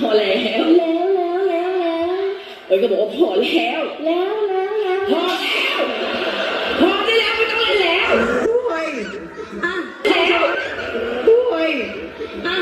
พอแล้ว แล้วแล้วแล้วแล้วเอ้ยก็บอกว่าพอแล้ว แล้วแล้วแล้วพอแล้ว พอได้แล้วไม่ต้องเล่นแล้วด้วยอะแล้วด้วยอะ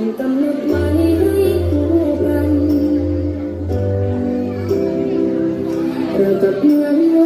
ฉันกำหนดไว้ให้คู่กันเรากับเมือง